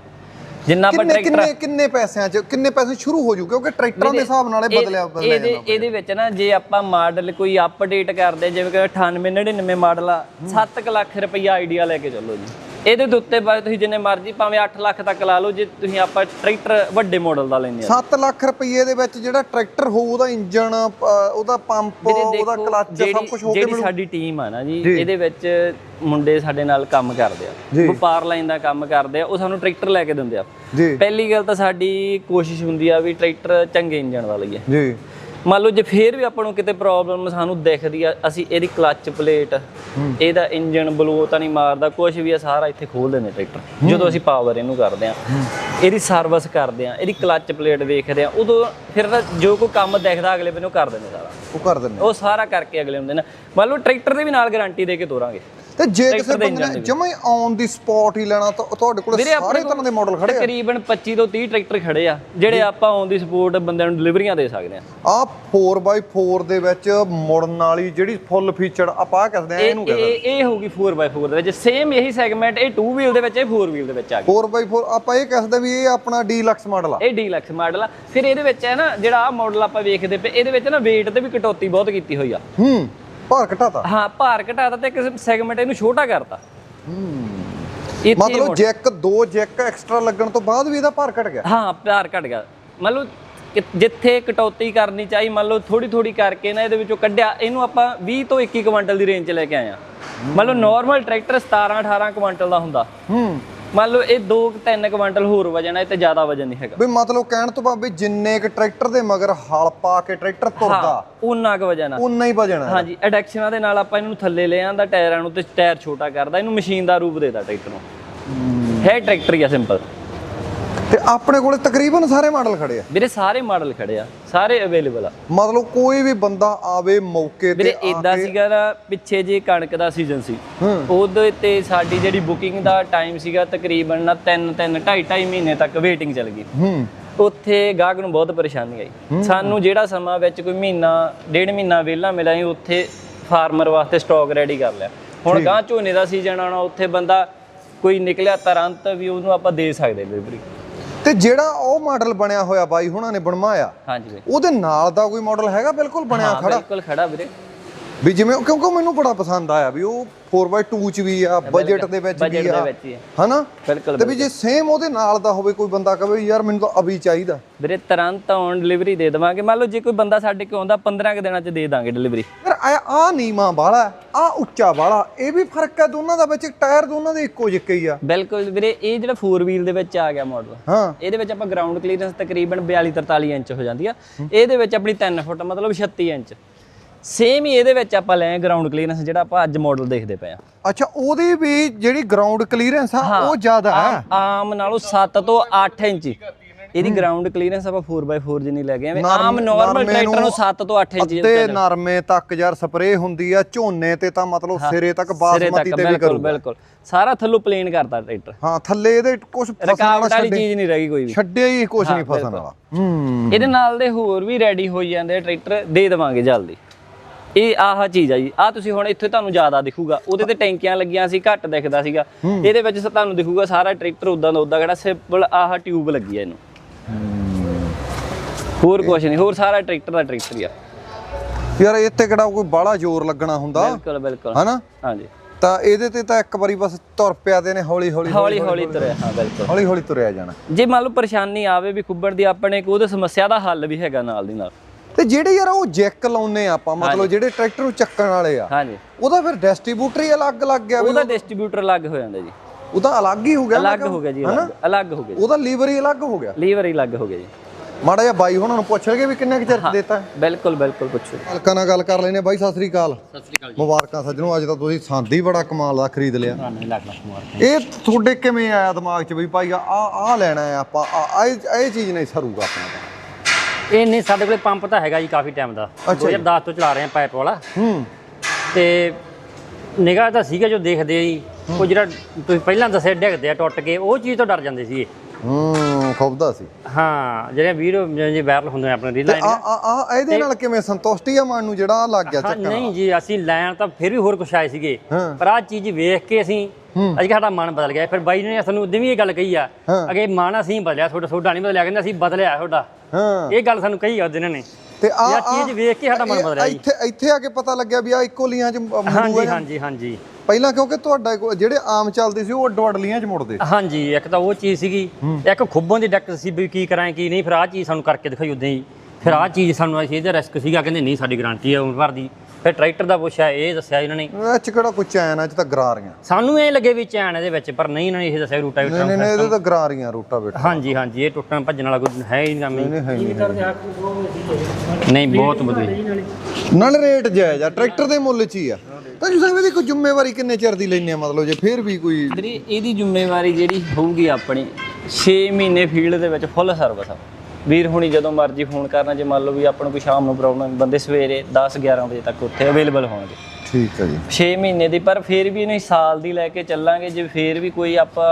ਜਿੰਨਾ ਆਪਾਂ ਟਰੈਕਟਰ ਕਿੰਨੇ ਕਿੰਨੇ ਪੈਸਿਆਂ ਚ ਕਿੰਨੇ ਪੈਸੇ ਸ਼ੁਰੂ ਹੋ ਜੂ? ਕਿਉਂਕਿ ਟਰੈਕਟਰਾਂ ਦੇ ਹਿਸਾਬ ਨਾਲ ਇਹ ਬਦਲਿਆ ਬਦਲਿਆ ਇਹਦੇ ਇਹਦੇ ਵਿੱਚ ਨਾ ਜੇ ਆਪਾਂ ਮਾਡਲ ਕੋਈ ਅਪਡੇਟ ਕਰਦੇ ਜਿਵੇਂ ਕਿ 98 99 ਮਾਡਲ ਆ 7 ਲੱਖ ਰੁਪਈਆ ਆਈਡੀਆ ਲੈ ਕੇ ਚੱਲੋ ਜੀ। ਇਹਦੇ ਦੇ ਉੱਤੇ ਬਾਅਦ ਤੁਸੀਂ ਜਿੰਨੇ ਮਰਜ਼ੀ ਭਾਵੇਂ 8 ਲੱਖ ਤੱਕ ਲਾ ਲਓ ਜੇ ਤੁਸੀਂ ਆਪਾਂ ਟਰੈਕਟਰ ਵੱਡੇ ਮਾਡਲ ਦਾ ਲੈਂਦੇ ਆ 7 ਲੱਖ ਰੁਪਏ ਦੇ ਵਿੱਚ ਜਿਹੜਾ ਟਰੈਕਟਰ ਹੋਊ ਉਹਦਾ ਇੰਜਨ ਉਹਦਾ ਪੰਪ ਉਹਦਾ ਕਲੱਚ ਸਭ ਕੁਝ ਹੋ ਕੇ ਜਿਹੜੀ ਸਾਡੀ ਟੀਮ ਆ ਨਾ ਜੀ। ਇਹਦੇ ਵਿੱਚ ਮੁੰਡੇ ਸਾਡੇ ਨਾਲ ਕੰਮ ਕਰਦੇ ਆ। ਵਪਾਰ ਲਾਈਨ ਦਾ ਕੰਮ ਕਰਦੇ ਆ ਉਹ ਸਾਨੂੰ ਟਰੈਕਟਰ ਲੈ ਕੇ ਦਿੰਦੇ ਆ। ਪਹਿਲੀ ਗੱਲ ਤਾਂ ਸਾਡੀ ਕੋਸ਼ਿਸ਼ ਹੁੰਦੀ ਆ ਵੀ ਟਰੈਕਟਰ ਚੰਗੇ ਇੰਜਨ ਦਾ ਲਈਏ ਜੀ। ਮੰਨ ਲਓ ਜੇ ਫੇਰ ਵੀ ਆਪਾਂ ਨੂੰ ਕਿਤੇ ਪ੍ਰੋਬਲਮ ਸਾਨੂੰ ਦਿਖਦੀ ਆ ਅਸੀਂ ਇਹਦੀ ਕਲੱਚ ਪਲੇਟ ਇਹਦਾ ਇੰਜਨ ਬਲੋ ਤਾਂ ਨਹੀਂ ਮਾਰਦਾ ਕੁਝ ਵੀ ਆ ਸਾਰਾ ਇੱਥੇ ਖੋਲ ਦਿੰਦੇ ਟਰੈਕਟਰ ਜਦੋਂ ਅਸੀਂ ਪਾਵਰ ਇਹਨੂੰ ਕਰਦੇ ਆ ਇਹਦੀ ਸਰਵਿਸ ਕਰਦੇ ਆ ਇਹਦੀ ਕਲੱਚ ਪਲੇਟ ਵੇਖਦੇ ਆ ਉਦੋਂ ਫਿਰ ਤਾਂ ਜੋ ਕੋਈ ਕੰਮ ਦਿਖਦਾ ਅਗਲੇ ਬੰਦੇ ਨੂੰ ਕਰ ਦਿੰਦੇ ਸਾਰਾ। ਉਹ ਕਰ ਦਿੰਦੇ ਉਹ ਸਾਰਾ ਕਰਕੇ ਅਗਲੇ ਹੁੰਦੇ ਨੇ। ਮੰਨ ਲਓ ਟਰੈਕਟਰ ਦੇ ਵੀ ਨਾਲ ਗਾਰੰਟੀ ਦੇ ਕੇ ਤੋਰਾਂਗੇ। ਤੇ ਜੇ ਕਿਸੇ ਬੰਦੇ ਨੇ ਜਮਾ ਹੀ ਔਨ ਦੀ ਸਪੌਟ ਹੀ ਲੈਣਾ ਤਾਂ ਤੁਹਾਡੇ ਕੋਲ ਸਾਰੇ ਤਰ੍ਹਾਂ ਦੇ ਮਾਡਲ ਖੜੇ ਆ। ਤਕਰੀਬਨ 25 ਤੋਂ 30 ਟਰੈਕਟਰ ਖੜੇ ਆ ਜਿਹੜੇ ਆਪਾਂ ਔਨ ਦੀ ਸਪੋਰਟ ਬੰਦਿਆਂ ਨੂੰ ਡਿਲੀਵਰੀਆਂ ਦੇ ਸਕਦੇ ਆ। ਆ 4x4 ਦੇ ਵਿੱਚ ਮੁੜਨ ਵਾਲੀ ਜਿਹੜੀ ਫੁੱਲ ਫੀਚਰਡ ਆਪਾਂ ਕਹਿੰਦੇ ਆ ਇਹ ਇਹਨੂੰ ਕਹਿੰਦੇ ਇਹ ਇਹ ਹੋਊਗੀ 4x4 ਦੇ ਵਿੱਚ। ਸੇਮ ਇਹੀ ਸੈਗਮੈਂਟ ਇਹ 2 ਵੀਲ ਦੇ ਵਿੱਚ ਇਹ 4 ਵੀਲ ਦੇ ਵਿੱਚ ਆ ਗਈ। 4x4 ਆਪਾਂ ਇਹ ਕਹਿੰਦੇ ਵੀ ਇਹ ਆਪਣਾ ਡੀਲਕਸ ਮਾਡਲ ਆ। ਇਹ ਡੀਲਕਸ ਮਾਡਲ ਆ। ਫਿਰ ਇਹਦੇ ਵਿੱਚ ਹੈ ਨਾ ਜਿਹੜਾ ਆ ਮਾਡਲ ਆਪਾਂ ਵੇਖਦੇ ਪਏ ਇਹਦੇ ਵਿੱਚ ਨਾ weight ਤੇ ਵੀ ਕਟੌਤੀ ਬਹੁਤ ਕੀਤੀ ਹੋਈ ਆ। ਹੂੰ ਭਾਰ ਘਟਾਤਾ। ਹਾਂ ਭਾਰ ਘਟਾਤਾ ਤੇ ਕਿਸੇ ਸੈਗਮੈਂਟ ਇਹਨੂੰ ਛੋਟਾ ਕਰਤਾ। ਇੱਥੇ ਮਤਲਬ ਜੈਕ ਦੋ ਜੈਕ ਐਕਸਟਰਾ ਲੱਗਣ ਤੋਂ ਬਾਅਦ ਵੀ ਇਹਦਾ ਭਾਰ ਘਟ ਗਿਆ। ਹਾਂ ਭਾਰ ਘਟ ਗਿਆ। ਮਤਲਬ ਕਿ ਜਿੱਥੇ ਕਟੌਤੀ ਕਰਨੀ ਚਾਹੀ ਮੰਨ ਲਓ ਥੋੜੀ ਥੋੜੀ ਕਰਕੇ ਨਾ ਇਹਦੇ ਵਿੱਚੋਂ ਕੱਢਿਆ ਇਹਨੂੰ ਆਪਾਂ 20 ਤੋਂ 21 ਕੁਇੰਟਲ ਦੀ ਰੇਂਜ 'ਚ ਲੈ ਕੇ ਆਏ ਆ ਮੰਨ ਲਓ ਨਾਰਮਲ ਟਰੈਕਟਰ 17 18 ਕੁਇੰਟਲ ਦਾ ਹੁੰਦਾ। ਹੂੰ। ਮੰਨ ਲਓ ਇਹ 2 3 ਕੁਇੰਟਲ ਹੋਰ ਵਜਨ ਹੈ ਤੇ ਜ਼ਿਆਦਾ ਵਜਨ ਨਹੀਂ ਹੈਗਾ। ਵੀ ਮਤਲਬ ਕਹਿਣ ਤੋਂ ਭਾਵੇਂ ਜਿੰਨੇ ਕ ਟਰੈਕਟਰ ਦੇ ਮਗਰ ਹਲ ਪਾ ਕੇ ਟਰੈਕਟਰ ਤੁਰਦਾ ਉਨਾ ਕੁ ਵਜਨ ਆ। ਉਨਾ ਹੀ ਵਜਣਾ ਹਾਂਜੀ ਐਡੈਕਸ਼ਨਾਂ ਦੇ ਨਾਲ ਆਪਾਂ ਇਹਨੂੰ ਥੱਲੇ ਲੈ ਆਂਦਾ ਟਾਇਰਾਂ ਨੂੰ ਤੇ ਟਾਇਰ ਛੋਟਾ ਕਰਦਾ ਇਹਨੂੰ ਮਸ਼ੀਨ ਦਾ ਰੂਪ ਦੇਦਾ ਟਰੈਕਟਰ ਨੂੰ। ਹੈ। ਟਰੈਕਟਰ ਹੀ ਆ ਸਿੰਪਲ ਤੇ ਆਪਣੇ ਕੋਲੇ ਤਕਰੀਬਨ ਸਾਰੇ ਮਾਡਲ ਖੜੇ ਆ। ਵੀਰੇ ਸਾਰੇ ਮਾਡਲ ਖੜੇ ਆ ਸਾਰੇ ਅਵੇਲੇਬਲ ਆ। ਮਤਲਬ ਕੋਈ ਵੀ ਬੰਦਾ ਆਵੇ ਮੌਕੇ ਤੇ ਇਦਾਂ ਸੀਗਾ ਨਾ ਪਿੱਛੇ ਜੇ ਕਣਕ ਦਾ ਸੀਜ਼ਨ ਸੀ। ਉਹਦੇ ਤੇ ਸਾਡੀ ਜਿਹੜੀ ਬੁਕਿੰਗ ਦਾ ਟਾਈਮ ਸੀਗਾ ਤਕਰੀਬਨ ਨਾ 3 3 2.5 2.5 ਮਹੀਨੇ ਤੱਕ ਵੇਟਿੰਗ ਚੱਲ ਗਈ। ਉੱਥੇ ਗਾਹਕ ਨੂੰ ਬਹੁਤ ਪਰੇਸ਼ਾਨੀ ਆਈ। ਸਾਨੂੰ ਜਿਹੜਾ ਸਮਾਂ ਵਿੱਚ ਕੋਈ ਮਹੀਨਾ ਡੇਢ ਮਹੀਨਾ ਵਿਹਲਾ ਮਿਲਿਆ ਸੀ ਉੱਥੇ ਫਾਰਮਰ ਵਾਸਤੇ ਸਟਾਕ ਰੈਡੀ ਕਰ ਲਿਆ। ਹੁਣ ਗਾਂ ਝੋਨੇ ਦਾ ਸੀਜ਼ਨ ਆਉਣਾ ਉੱਥੇ ਬੰਦਾ ਕੋਈ ਨਿਕਲਿਆ ਤੁਰੰਤ ਵੀ ਉਹਨੂੰ ਆਪਾਂ ਦੇ ਸਕਦੇ ਡਿਲੀਵਰੀ ਤੇ ਜਿਹੜਾ ਉਹ ਮਾਡਲ ਬਣਿਆ ਹੋਇਆ ਬਾਈ ਹੁਣਾਂ ਨੇ ਬਣਵਾਇਆ ਹਾਂਜੀ ਵੀਰੇ ਉਹਦੇ ਨਾਲ ਦਾ ਕੋਈ ਮਾਡਲ ਹੈਗਾ ਬਿਲਕੁਲ ਬਣਿਆ ਹਾਂ ਖੜਾ? ਬਿਲਕੁਲ ਖੜਾ ਵੀਰੇ। ਵੀ ਜਿਵੇਂ ਕਿਉਂਕਿ ਮੈਨੂੰ ਬੜਾ ਪਸੰਦ ਆਇਆ ਵੀ ਉਹ 4x2 ਚ ਵੀ ਆ ਬਜਟ ਦੇ ਵਿੱਚ ਵੀ ਦੇ ਆ ਵਿੱਚ ਹੀ ਹੈ ਹਨਾ? ਬਿਲਕੁਲ ਤੇ ਵੀ ਜੇ ਸੇਮ ਉਹਦੇ ਨਾਲ ਦਾ ਹੋਵੇ ਕੋਈ ਬੰਦਾ ਕਹੇ ਯਾਰ ਮੈਨੂੰ ਤਾਂ ਅਭੀ ਚਾਹੀਦਾ। ਵੀਰੇ ਤੁਰੰਤ ਔਨ ਡਿਲੀਵਰੀ ਦੇ ਦੇਵਾਂਗੇ। ਮੰਨ ਲਓ ਜੇ ਕੋਈ ਬੰਦਾ ਸਾਡੇ ਕੋਲ ਆਉਂਦਾ 15 ਕੁ ਦਿਨਾਂ ਚ ਦੇ ਦਾਂਗੇ ਡਿਲੀਵਰੀ ਯਾਰ ਆ ਆ ਨੀਵਾਂ ਵਾਲਾ ਆ ਉੱਚਾ ਵਾਲਾ ਇਹ ਵੀ ਫ਼ਰਕ ਹੈ ਦੋਨਾਂ ਦਾ ਵਿੱਚ ਟਾਇਰ ਦੋਨਾਂ ਦੇ ਇੱਕੋ ਜਿਹੇ ਹੀ ਆ। ਬਿਲਕੁਲ ਵੀਰੇ ਇਹ ਜਿਹੜਾ 4 ਵੀਲ ਦੇ ਵਿੱਚ ਆ ਗਿਆ ਮਾਡਲ ਹਾਂ। ਇਹਦੇ ਵਿੱਚ ਆਪਾਂ ਗਰਾਊਂਡ ਕਲੀਅਰੈਂਸ ਤਕਰੀਬਨ 42 43 ਇੰਚ ਹੋ ਜਾਂਦੀ ਆ। ਇਹਦੇ ਵਿੱਚ ਆਪਣੀ 3 ਫੁੱਟ ਮਤਲਬ 36 ਇੰਚ। ਸੇਮ ਹੀ ਇਹਦੇ ਵਿੱਚ ਆਪਾਂ ਲੈ ਗਰਾਊਂਡ ਕਲੀਅਰੈਂਸ ਜਿਹੜਾ ਆਪਾਂ ਅੱਜ ਮਾਡਲ ਦੇਖਦੇ ਪਏ ਆ ਅੱਛਾ ਉਹਦੀ ਵੀ ਜਿਹੜੀ ਗਰਾਊਂਡ ਕਲੀਅਰੈਂਸ ਆ ਉਹ ਜ਼ਿਆਦਾ ਹੈ? ਆਮ ਨਾਲੋਂ 7 ਤੋਂ 8 ਇੰਚ। ਇਹਦੀ ਗਰਾਊਂਡ ਕਲੀਅਰੈਂਸ ਆਪਾਂ 4x4 ਜਿੰਨੀ ਲੈ ਗਏ ਆ। ਆਮ ਨਾਰਮਲ ਨਰਮੇ ਟਰੈਕਟਰ ਨੂੰ ਨੂੰ 7 ਤੋਂ 8 ਇੰਚ ਅੱਧੇ ਨਰਮੇ ਤੱਕ ਯਾਰ ਸਪਰੇ ਹੁੰਦੀ ਆ ਝੋਨੇ ਤੇ ਤਾਂ ਮਤਲਬ ਸਿਰੇ ਤੱਕ ਬਾਸਮਤੀ ਤੇ ਵੀ ਕਰੂਗਾ। ਬਿਲਕੁਲ। ਸਾਰਾ ਥੱਲੋਂ ਪਲੇਨ ਕਰਤਾ ਟਰੈਕਟਰ ਹਾਂ ਥੱਲੇ ਇਹਦੇ ਕੁਝ ਫਸਣ ਰਕਾਵਟ ਵਾਲਾ ਚੀਜ਼ ਨਹੀਂ ਰਹਿ ਗਈ ਕੋਈ ਵੀ। ਛੱਡਿਆ ਹੀ ਕੁਝ ਨਹੀਂ ਫਸਣ ਵਾਲਾ। ਹੂੰ। ਇਹਦੇ ਨਾਲ ਦੇ ਹੋਰ ਵੀ ਰੈਡੀ ਹੋਈ ਜਾਂਦੇ ਟਰੈਕਟਰ ਦੇ ਦੇਵਾਂਗੇ ਜਲਦੀ। ਇਹ ਆਹ ਚੀਜ਼ ਆ ਜੀ। ਆ ਤੁਸੀਂ ਹੁਣ ਇੱਥੇ ਤੁਹਾਨੂੰ ਜ਼ਿਆਦਾ ਦਿਖੂਗਾ। ਉਹਦੇ ਤੇ ਟੈਂਕੀਆਂ ਲੱਗੀਆਂ ਸੀ ਘੱਟ ਦਿਖਦਾ ਸੀਗਾ। ਇਹਦੇ ਵਿੱਚ ਤੁਹਾਨੂੰ ਦਿਖੂਗਾ ਸਾਰਾ ਟਰੈਕਟਰ ਉਦਾਂ ਦਾ ਉਦਾਂ ਖੜਾ ਸਿੰਪਲ ਆਹ ਟਿਊਬ ਲੱਗੀ ਆ ਇਹਨੂੰ। ਹੋਰ ਕੁਝ ਨਹੀਂ ਹੋਰ ਸਾਰਾ ਟਰੈਕਟਰ ਦਾ ਟਰੈਕਟਰ ਹੀ ਆ ਯਾਰ ਇੱਥੇ ਕਿਹੜਾ ਕੋਈ ਬਾਹਲਾ ਜ਼ੋਰ ਲੱਗਣਾ ਹੁੰਦਾ। ਬਿਲਕੁਲ ਬਿਲਕੁਲ। ਹਨਾ? ਹਾਂਜੀ। ਤਾਂ ਇਹਦੇ ਤੇ ਤਾਂ ਇੱਕ ਵਾਰੀ ਬਸ ਤੁਰ ਪਿਆ ਦੇ ਨੇ ਹੌਲੀ ਹੌਲੀ ਹੌਲੀ ਹੌਲੀ ਤੁਰਿਆ ਹਾਂ ਬਿਲਕੁਲ। ਹੌਲੀ ਹੌਲੀ ਤੁਰਿਆ ਜਾਣਾ। ਜੇ ਮੰਨ ਲਓ ਪਰੇਸ਼ਾਨੀ ਆਵੇ ਵੀ ਖੁੱਬੜ ਦੀ ਆਪਣੇ ਕੋਲ ਉਹਦੇ ਸਮੱਸਿਆ ਦਾ ਹੱਲ ਵੀ ਹੈਗਾ ਨਾਲ ਦੀ ਨਾਲ। ਤੇ ਜਿਹੜੇ ਯਾਰ ਉਹ ਜੈਕ ਲਾਉਨੇ ਆਪਾਂ ਮਤਲਬ ਜਿਹੜੇ ਟਰੈਕਟਰ ਨੂੰ ਚੱਕਣ ਵਾਲੇ ਆ ਹਾਂਜੀ। ਉਹਦਾ ਫਿਰ ਡਿਸਟ੍ਰੀਬਿਊਟਰ ਹੀ ਅਲੱਗ ਲੱਗ ਗਿਆ ਵੀ ਉਹਦਾ ਡਿਸਟ੍ਰੀਬਿਊਟਰ ਅਲੱਗ ਹੋ ਜਾਂਦਾ ਜੀ। ਉਹਦਾ ਅਲੱਗ ਹੀ ਹੋ ਗਿਆ ਅਲੱਗ। ਹੋ ਗਿਆ ਜੀ ਅਲੱਗ ਅਲੱਗ ਹੋ ਗਿਆ ਜੀ। ਉਹਦਾ ਲੀਵਰ ਹੀ ਅਲੱਗ ਹੋ ਗਿਆ। ਲੀਵਰ ਹੀ ਅਲੱਗ ਹੋ ਗਿਆ ਜੀ। ਮਾੜਾ ਜਿਹਾ ਬਾਈ ਹੁਣਾਂ ਨੂੰ ਪੁੱਛ ਲਗੇ ਵੀ ਕਿੰਨੇ ਕੁ ਚਿਰ ਚ ਦਿੱਤਾ। ਬਿਲਕੁਲ ਬਿਲਕੁਲ ਪੁੱਛੋ ਹਲਕਾ ਨਾਲ ਗੱਲ ਕਰ ਲੈਨੇ ਬਾਈ ਸਤਿ ਸ੍ਰੀ ਅਕਾਲ। ਸਤਿ ਸ੍ਰੀ ਅਕਾਲ ਮੁਬਾਰਕਾਂ ਸੱਜਣੋ ਅੱਜ ਤਾਂ ਤੁਸੀਂ ਸੰਦੀ ਬੜਾ ਕਮਾਲ ਦਾ ਖਰੀਦ ਲਿਆ। ਤੁਹਾਨੂੰ ਲੱਖ ਲੱਖ ਮੁਬਾਰਕ ਇਹ ਤੁਹਾਡੇ ਕਿਵੇਂ ਆਇਆ ਦਿਮਾਗ 'ਚ ਵੀ ਭਾਈ ਆ ਆ ਲੈਣਾ ਹੈ ਆਪਾਂ ਆ ਇਹ ਇਹ ਚੀਜ਼ ਨਹੀਂ ਸਰੂਗਾ ਆਪਣਾ ਤਾਂ। ਇਹ ਨਹੀਂ ਸਾਡੇ ਕੋਲੇ ਪੰਪ ਤਾਂ ਹੈਗਾ ਜੀ ਕਾਫੀ ਟਾਈਮ ਦਾ। ਅੱਛਾ ਜੀ। 2010 ਤੋਂ ਚਲਾ ਰਹੇ ਆ ਪਾਈਪ ਵਾਲਾ। ਹੂੰ। ਤੇ ਨਿਗਾਹ ਤਾਂ ਸੀਗਾ ਜੋ ਦੇਖਦੇ ਆ ਜੀ। ਉਹ ਜਿਹੜਾ ਤੁਸੀਂ ਪਹਿਲਾਂ ਦੱਸਿਆ ਡਿੱਗਦੇ ਆ ਟੁੱਟ ਕੇ ਉਹ ਚੀਜ਼ ਤੋਂ ਡਰ ਜਾਂਦੇ ਸੀ ਹੂੰ ਖੁਬਦਾ ਸੀ। ਹਾਂ ਜਿਹੜੇ ਵੀਡੀਓ ਜੇ ਵਾਇਰਲ ਹੁੰਦੇ ਆ ਆਪਣੇ ਰੀਲਾਂ ਆ ਆ ਆ ਇਹਦੇ ਨਾਲ ਕਿਵੇਂ ਸੰਤੁਸ਼ਟੀ ਆ ਮਨ ਨੂੰ ਜਿਹੜਾ ਆਹ ਲੱਗ ਗਿਆ ਹਾਂ ਚੱਕਣ ਨਹੀਂ ਜੀ ਅਸੀਂ ਲੈਣ ਤਾਂ ਫਿਰ ਵੀ ਹੋਰ ਕੁਛ ਆਏ ਸੀਗੇ। ਹਾਂ। ਪਰ ਆਹ ਚੀਜ਼ ਵੇਖ ਕੇ ਅਸੀਂ ਅੱਜ ਸਾਡਾ ਮਨ ਬਦਲ ਗਿਆ। ਫਿਰ ਬਾਈ ਨੇ ਸਾਨੂੰ ਉਦੋਂ ਵੀ ਇਹ ਗੱਲ ਕਹੀ ਆ ਹਾਂ। ਅਗੇ ਮਨ ਅਸੀਂ ਬਦਲਿਆ ਤੁਹਾਡਾ ਤੁਹਾਡਾ ਨਹੀਂ ਬਦਲਿਆ ਕਹਿੰਦੇ ਅਸੀਂ ਬਦਲਿਆ ਤੁਹਾਡਾ। ਹਾਂ। ਇਹ ਗੱਲ ਸਾਨੂੰ ਕਹੀ ਆ ਉਹਦੇ ਨੇ। ਤੇ ਆ ਇਹ ਚੀਜ਼ ਵੇਖ ਕੇ ਸਾਡਾ ਮਨ ਬਦਲਿਆ ਜੀ। ਇੱਥੇ ਇੱਥੇ ਆ ਕੇ ਪਤਾ ਲੱਗਿਆ ਵੀ ਆ ਇੱਕੋ ਲੀਆਂ ਚ ਮੁੜੂ ਹਾਂਜੀ ਆ ਹਾਂਜੀ ਹਾਂਜੀ ਪਹਿਲਾਂ ਕਿਉਂਕਿ ਤੁਹਾਡਾ ਜਿਹੜੇ ਆਮ ਚੱਲਦੇ ਸੀ ਉਹ ਅੱਡੋ ਅੱਡ ਲੀਆਂ ਚ ਮੁੜਦੇ। ਹਾਂਜੀ ਇੱਕ ਤਾਂ ਉਹ ਚੀਜ਼ ਸੀਗੀ ਇੱਕ ਖੁੱਬੋਂ ਦੀ ਡੱਕ ਸੀ ਵੀ ਕੀ ਕਰਾਂ ਕੀ ਨਹੀਂ ਫਿਰ ਆਹ ਚੀਜ਼ ਸਾਨੂੰ ਕਰਕੇ ਦਿਖਾਈ ਉਦਾਂ ਹੀ। ਫਿਰ ਆਹ ਚੀਜ਼ ਸਾਨੂੰ ਅਸੀਂ ਇਹਦਾ ਰਿਸਕ ਸੀਗਾ ਕਹਿੰਦੇ ਨਹੀਂ ਸਾਡੀ ਗਾਰੰਟੀ ਹੈ ਉਮਰ ਭਰ ਦੀ। ਫਿਰ ਟਰੈਕਟਰ ਦਾ ਪੁੱਛਿਆ ਇਹ ਦੱਸਿਆ ਇਹਨਾਂ ਨੇ। ਇਹ ਚ ਕਿਹੜਾ ਕੋਈ ਚੈਨ ਆ ਇਹ ਚ ਤਾਂ ਗਰਾਰੀਆਂ ਸਾਨੂੰ ਇਹ ਲੱਗੇ ਵੀ ਚੈਨ ਇਹਦੇ ਵਿੱਚ ਪਰ ਨਹੀਂ ਇਹਨਾਂ ਨੇ ਇਹ ਦੱਸਿਆ ਰੂਟਾ ਨਹੀਂ ਨਹੀਂ ਨਹੀਂ, ਇਹਦੇ ਤਾਂ ਗਰਾਰੀਆਂ ਰੂਟਾ ਬੇਟਾ ਹਾਂਜੀ ਹਾਂਜੀ ਇਹ ਟੁੱਟਣ ਭੱਜਣ ਵਾਲਾ ਕੋਈ ਹੈ ਹੀ ਨਹੀਂ ਕੰਮ ਨਹੀਂ ਹੈ ਨਹੀਂ ਨਹੀਂ। ਬਹੁਤ ਵਧੀਆ ਨਾਲ ਰੇਟ ਜਾਇਜ਼ ਆ ਟਰੈਕਟਰ ਦੇ ਮੁੱਲ ਚ ਹੀ ਆ। ਤਾਂ ਜੀ ਸਾਹਿਬ ਇਹਦੀ ਕੋਈ ਜ਼ਿੰਮੇਵਾਰੀ ਕਿੰਨੇ ਚਿਰ ਦੀ ਲੈਣੇ ਆ ਮਤਲਬ ਜੇ ਫੇਰ ਵੀ ਕੋਈ ਵੀਰੇ ਇਹਦੀ ਜ਼ਿੰਮੇਵਾਰੀ ਜਿਹੜੀ ਹੋਊਗੀ ਆਪਣੀ 6 ਮਹੀਨੇ ਫੀਲਡ ਦੇ ਵਿੱਚ ਫੁੱਲ ਸਰਵਿਸ ਆ। ਵੀਰ ਹੁਣੀ ਜਦੋਂ ਮਰਜ਼ੀ ਫੋਨ ਕਰਨਾ ਜੇ ਮੰਨ ਲਓ ਵੀ ਆਪਾਂ ਨੂੰ ਕੋਈ ਸ਼ਾਮ ਨੂੰ ਪ੍ਰੋਬਲਮ ਬੰਦੇ ਸਵੇਰੇ 10 11 ਵਜੇ ਤੱਕ ਉੱਥੇ ਅਵੇਲੇਬਲ ਹੋਣਗੇ। ਠੀਕ ਹੈ ਜੀ। 6 ਮਹੀਨੇ ਦੀ ਪਰ ਫਿਰ ਵੀ ਇਹਨੂੰ ਸਾਲ ਦੀ ਲੈ ਕੇ ਚੱਲਾਂਗੇ ਜੇ ਫਿਰ ਵੀ ਕੋਈ ਆਪਾਂ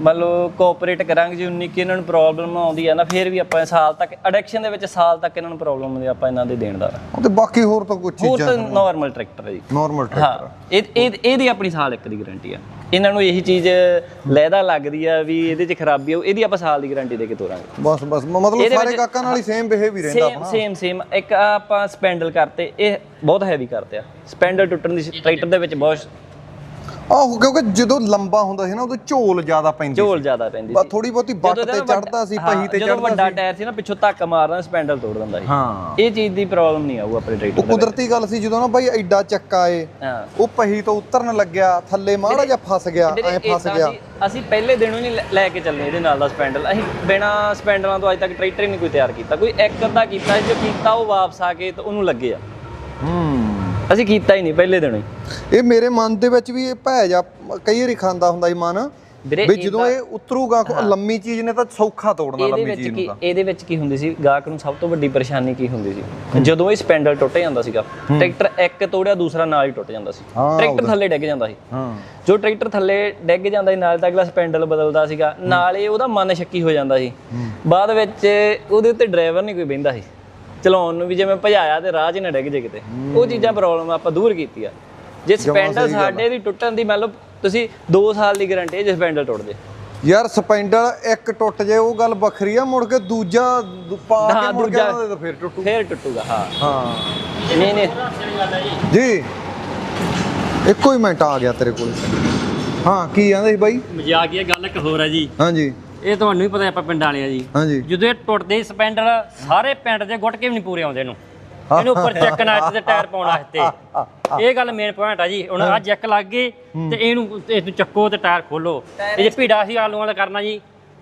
ਮੰਨ ਲਓ ਕੋਆਪਰੇਟ ਕਰਾਂਗੇ ਜੇ ਉਨੀ ਕਿ ਇਹਨਾਂ ਨੂੰ ਪ੍ਰੋਬਲਮ ਆਉਂਦੀ ਆ ਨਾ ਫਿਰ ਵੀ ਆਪਾਂ ਸਾਲ ਤੱਕ ਐਡਿਕਸ਼ਨ ਦੇ ਵਿੱਚ ਸਾਲ ਤੱਕ ਇਹਨਾਂ ਨੂੰ ਪ੍ਰੋਬਲਮ ਆਉਂਦੀ ਆ, ਆਪਾਂ ਇਹਨਾਂ ਦੇ ਦੇਣ ਦਾ। ਤੇ ਬਾਕੀ ਹੋਰ ਤਾਂ ਕੁਝ ਹੋਰ ਚੀਜ਼ਾਂ ਤਾਂ ਨਾਰਮਲ ਟਰੈਕਟਰ ਹੈ ਜੀ। ਨਾਰਮਲ ਹਾਂ ਟਰੈਕਟਰ ਇਹ ਇਹ ਇਹਦੀ ਆਪਣੀ ਸਾਲ ਇੱਕ ਦੀ ਗਾਰੰਟੀ ਆ। ਇਹਨਾਂ ਨੂੰ ਇਹੀ ਚੀਜ਼ ਲੈਦਾ ਲੱਗਦੀ ਆ ਵੀ ਇਹਦੇ 'ਚ ਖਰਾਬੀ ਆ ਇਹਦੀ ਆਪਾਂ ਸਾਲ ਦੀ ਗਾਰੰਟੀ ਦੇ ਕੇ ਤੋਰਾਂਗੇ। ਬਸ ਬਸ ਮ- ਮਤਲਬ ਇਹਦੇ ਸਾਰੇ ਵਿੱਚ- ਕਾਕਾਂ ਨਾਲ ਹੀ ਸੇਮ ਬਿਹੇਵ ਹੀ ਰਹਿੰਦਾ ਸੇਮ ਸੇਮ ਸੇਮ ਇੱਕ ਆਹ ਆਪਾਂ ਸਪੈਂਡਲ ਕਰਤੇ ਇਹ ਬਹੁਤ ਹੈਵੀ ਕਰਤੇ ਆ। ਸਪੈਂਡਲ ਟੁੱਟਣ ਦੀ ਟਰੈਕਟਰ ਦੇ ਵਿੱਚ ਬਹੁਤ ਆਹੋ ਕਿਉਂਕਿ ਜਦੋਂ ਲੰਬਾ ਹੁੰਦਾ ਸੀ ਨਾ ਉਦੋਂ ਝੋਲ ਜ਼ਿਆਦਾ ਪੈਂਦੀ ਝੋਲ ਜ਼ਿਆਦਾ ਪੈਂਦੀ ਬਸ ਥੋੜੀ ਬਹੁਤੀ ਬੱਟ ਤੇ ਚੜਦਾ ਸੀ ਪਹੀ ਤੇ ਜਦੋਂ ਚੜਦਾ ਵੱਡਾ ਸੀ। ਟਾਇਰ ਸੀ ਨਾ ਪਿੱਛੋਂ ਧੱਕ ਮਾਰਦਾ ਸਪੈਂਡਲ ਤੋੜ ਦਿੰਦਾ ਸੀ। ਹਾਂ। ਇਹ ਚੀਜ਼ ਦੀ ਪ੍ਰੋਬਲਮ ਨਹੀਂ ਆਊ ਆਪਣੇ ਟਰੈਕਟਰ ਦੇ ਕੁਦਰਤੀ ਗੱਲ ਸੀ ਜਦੋਂ ਨਾ ਬਾਈ ਐਡਾ ਚੱਕਾ ਏ ਉਹ ਪਹੀ ਤੋਂ ਉਤਰਨ ਲੱਗਿਆ ਥੱਲੇ ਮਾੜਾ ਜਿਹਾ ਫਸ ਗਿਆ ਐ ਫਸ ਗਿਆ। ਅਸੀਂ- ਪਹਿਲੇ ਦਿਨੋਂ ਨਹੀਂ ਲੈ- ਕੇ ਚੱਲੇ ਇਹਦੇ ਨਾਲ ਦਾ ਸਪੈਂਡਲ। ਅਸੀਂ ਬਿਨਾ ਸਪੈਂਡਲਾਂ ਤੋਂ ਅੱਜ ਤੱਕ ਟਰੈਕਟਰ ਹੀ ਨਹੀਂ ਕੋਈ ਤਿਆਰ ਕੀਤਾ। ਕੋਈ ਇੱਕ ਅੱਧਾ ਕੀਤਾ ਸੀ, ਜੋ ਕੀਤਾ ਉਹ ਵਾਪਸ ਆ ਕੇ ਤੇ ਉਹਨੂੰ ਲੱਗੇ ਆ। ਹੂੰ। ਅਸੀਂ ਕੀਤਾ ਹੀ ਨਹੀਂ ਪਹਿਲੇ ਦਿਨੋਂ ਹੀ। ਇਹ ਮੇਰੇ ਮਨ ਦੇ ਵਿੱਚ ਵੀ ਇਹ ਭੈ ਜਾ ਕਈ ਵਾਰੀ ਖਾਂਦਾ ਹੁੰਦਾ ਸੀ ਮਨ ਵੀਰੇ ਵੀ ਜਦੋਂ ਇਹ ਉਤਰੂਗਾ ਕੋ- ਲੰਮੀ ਚੀਜ਼ ਨੇ ਤਾਂ ਸੌਖਾ ਤੋੜਨਾ ਇਹਦੇ ਲੰਮੀ ਵਿੱਚ ਚੀਜ਼ ਕੀ ਨੂੰ ਤਾਂ। ਇਹਦੇ ਵਿੱਚ ਕੀ ਹੁੰਦੀ ਸੀ? ਗਾਹਕ ਨੂੰ ਸਭ ਤੋਂ ਵੱਡੀ ਪਰੇਸ਼ਾਨੀ ਕੀ ਹੁੰਦੀ ਸੀ? ਜਦੋਂ ਇਹ ਸਪੈਂਡਲ ਟੁੱਟ ਜਾਂਦਾ ਸੀਗਾ ਟਰੈਕਟਰ ਇੱਕ ਤੋੜਿਆ ਦੂਸਰਾ ਨਾਲ ਹੀ ਟੁੱਟ ਜਾਂਦਾ ਸੀ। ਹਾਂ, ਟਰੈਕਟਰ ਥੱਲੇ ਡਿੱਗ ਜਾਂਦਾ ਸੀ। ਹਾਂ। ਜੋ ਟਰੈਕਟਰ ਥੱਲੇ ਡਿੱਗ ਜਾਂਦਾ ਸੀ ਨਾਲ ਤਾਂ ਅਗਲਾ ਸਪੈਂਡਲ ਬਦਲਦਾ ਸੀਗਾ ਨਾਲ ਉਹਦਾ ਮਨ ਸ਼ੱਕੀ ਹੋ ਜਾਂਦਾ ਸੀ। ਬਾਅਦ ਵਿੱਚ ਉਹਦੇ ਉੱਤੇ ਡਰਾਈਵਰ ਨਹੀਂ ਕੋਈ ਬਹਿੰਦਾ ਸੀ। ਚਲਾਉਣ ਨੂੰ ਵੀ ਜੇ ਮੈਂ ਭਜਾਇਆ ਤੇ ਰਾਹ 'ਚ ਹੀ ਨਾ ਡਿੱਗ ਜੇ ਕਿਤੇ। ਉਹ ਚੀਜ਼ਾਂ ਪ੍ਰੋਬਲਮ ਆਪਾਂ ਦੂਰ ਕੀਤੀ ਆ ਜੇ ਸਪੈਂਡਲ ਸਾਡੇ ਦੀ ਟੁੱਟਣ ਦੀ ਮੰਨ ਲਓ ਤੁਸੀਂ 2 ਸਾਲ ਦੀ ਗਾਰੰਟੀ ਹੈ ਜੇ ਸਪੈਂਡਲ ਟੁੱਟ ਜੇ। ਯਾਰ ਸਪੈਂਡਲ ਇੱਕ ਟੁੱਟ ਜੇ ਉਹ ਗੱਲ ਵੱਖਰੀ ਆ ਮੁੜ ਕੇ ਦੂਜਾ ਪਾ ਕੇ ਮੁੜ ਦੇ ਤਾਂ ਫੇਰ ਟੁੱਟੂ। ਫੇਰ ਟੁੱਟੂਗਾ ਹਾਂ। ਹਾਂ। ਨਹੀਂ ਨਹੀਂ। ਜੀ। ਇੱਕੋ ਹੀ ਮਿੰਟ ਆ ਗਿਆ ਤੇਰੇ ਕੋਲ। ਹਾਂ ਕੀ ਆਂਦੇ ਸੀ ਬਾਈ? ਮਜ਼ਾਕ ਇਹ ਗੱਲ ਇੱਕ ਹੋਰ ਹੈ ਜੀ। ਹਾਂਜੀ। ਇਹ ਤੁਹਾਨੂੰ ਵੀ ਪਤਾ ਆਪਾਂ ਪਿੰਡਾਂ ਵਾਲੇ ਆ ਜੀ। ਹਾਂਜੀ। ਜਦੋਂ ਇਹ ਟੁੱਟਦੇ ਸਪੈਂਡਰ ਸਾਰੇ ਪਿੰਡ ਦੇ ਗੁੱਟ ਕੇ ਵੀ ਨਹੀਂ ਪੂਰੇ ਆਉਂਦੇ ਇਹਨੂੰ। ਇਹਨੂੰ ਉੱਪਰ ਚੱਕ ਨਾਲ ਤੇ ਟਾਇਰ ਪਾਉਣ ਵਾਸਤੇ। ਇਹ ਗੱਲ ਮੇਨ ਪੁਆਇੰਟ ਆ ਜੀ। ਹੁਣ ਆ ਜੈਕ ਲੱਗ ਗਏ ਤੇ ਇਹਨੂੰ ਇਹਨੂੰ ਚੱਕੋ ਤੇ ਟਾਇਰ ਖੋਲੋ। ਇਹ ਜੇ ਭੀੜਾ ਸੀ ਆਲੂਆਂ ਦਾ ਕਰਨਾ ਜੀ